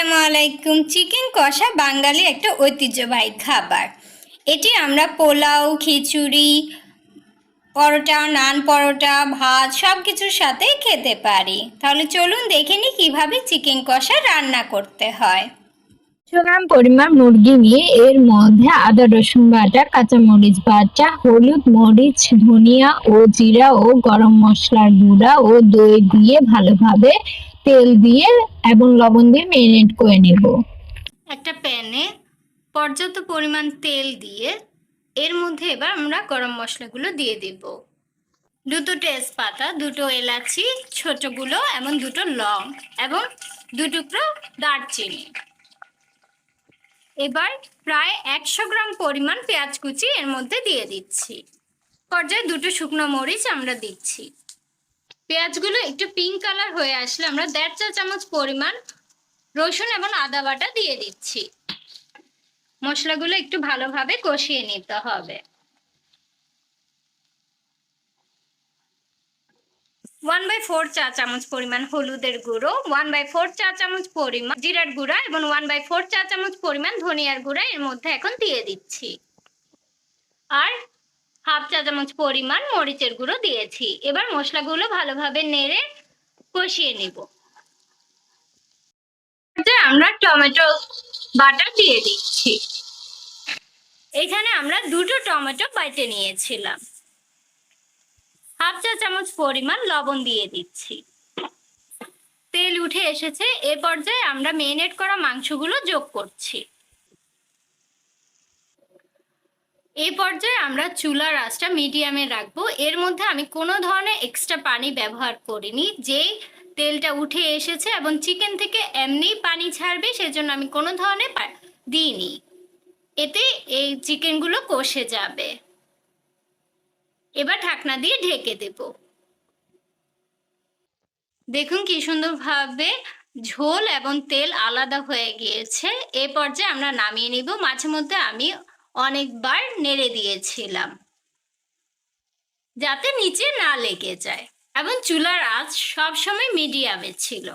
আসসালামু আলাইকুম। চিকেন কষা বাঙালি একটা ঐতিহ্যবাহী খাবার। এটি আমরা পোলাও, খিচুড়ি, পরোটা, নান পরোটা, ভাত সব কিছুর সাথে খেতে পারি। তাহলে চলুন দেখে নিই কীভাবে চিকেন কষা রান্না করতে হয়। একশো গ্রাম পরিমাণ মুরগি নিয়ে এর মধ্যে আদা, রসুন বাটা, কাঁচামরিচ বাটা, হলুদ মরিচ, ধনিয়া ও জিরা ও গরম মশলার গুঁড়া ও দই দিয়ে ভালোভাবে তেল দিয়ে এবং লবণ দিয়ে মেরিনেট করে নেব। একটা প্যানে পর্যাপ্ত পরিমাণ তেল দিয়ে এর মধ্যে এবার আমরা গরম মশলাগুলো দিয়ে দেব। দুটো তেজপাতা, দুটো এলাচি ছোটগুলো এবং দুটো লং এবং দু টুকরো দারচিনি। এবার প্রায় একশো গ্রাম পরিমাণ পেঁয়াজ কুচি এর মধ্যে দিয়ে দিচ্ছি। পর্যায়ে দুটো শুকনো মরিচ আমরা দিচ্ছি। পেঁয়াজগুলো একটু পিঙ্ক কালার হয়ে আসলে আমরা দেড় চা চামচ পরিমাণ রসুন এবং আদা বাটা দিয়ে দিচ্ছি। মশলাগুলো একটু ভালোভাবে কষিয়ে নিতে হবে। ওয়ান বাই ফোর চা চামচ পরিমাণ হলুদের গুঁড়ো, ওয়ান বাই ফোর চা চামচ পরিমাণ জিরার গুঁড়া এবং ওয়ান বাই ফোর চা চামচ পরিমাণ ধনিয়ার গুঁড়া এর মধ্যে এখন দিয়ে দিচ্ছি। আর হাফ চা চামচ পরিমাণ মরিচের গুঁড়ো দিয়েছি। এবার মশলাগুলো ভালোভাবে নেড়ে কষিয়ে নিব। আমরা টমেটো বাটা দিয়ে দিচ্ছি। এখানে আমরা দুটো টমেটো বাইটে নিয়েছিলাম। হাফ চা চামচ পরিমাণ লবণ দিয়ে দিচ্ছি। তেল উঠে এসেছে, এ পর্যায়ে আমরা মেরিনেট করা মাংসগুলো যোগ করছি। এই পর্যায়ে আমরা চুলার আঁচটা মিডিয়ামে রাখব। এর মধ্যে আমি কোনো ধরনের এক্সট্রা পানি ব্যবহার করিনি। যেই তেলটা উঠে এসেছে এবং চিকেন থেকে এমনিই পানি ছাড়বে, সেজন্য আমি কোনো ধরনের দিইনি। এতে এই চিকেনগুলো কষে যাবে। এবার ঢাকনা দিয়ে ঢেকে দেব। দেখুন কি সুন্দরভাবে ঝোল এবং তেল আলাদা হয়ে গিয়েছে। এ পর্যায়ে আমরা নামিয়ে নিব। মাঝে মধ্যে আমি অনেকবার নেড়ে দিয়েছিলাম। যাতে নিচে না লেগে যায়। এবং চুলার আঁচ সবসময় মিডিয়ামে ছিল।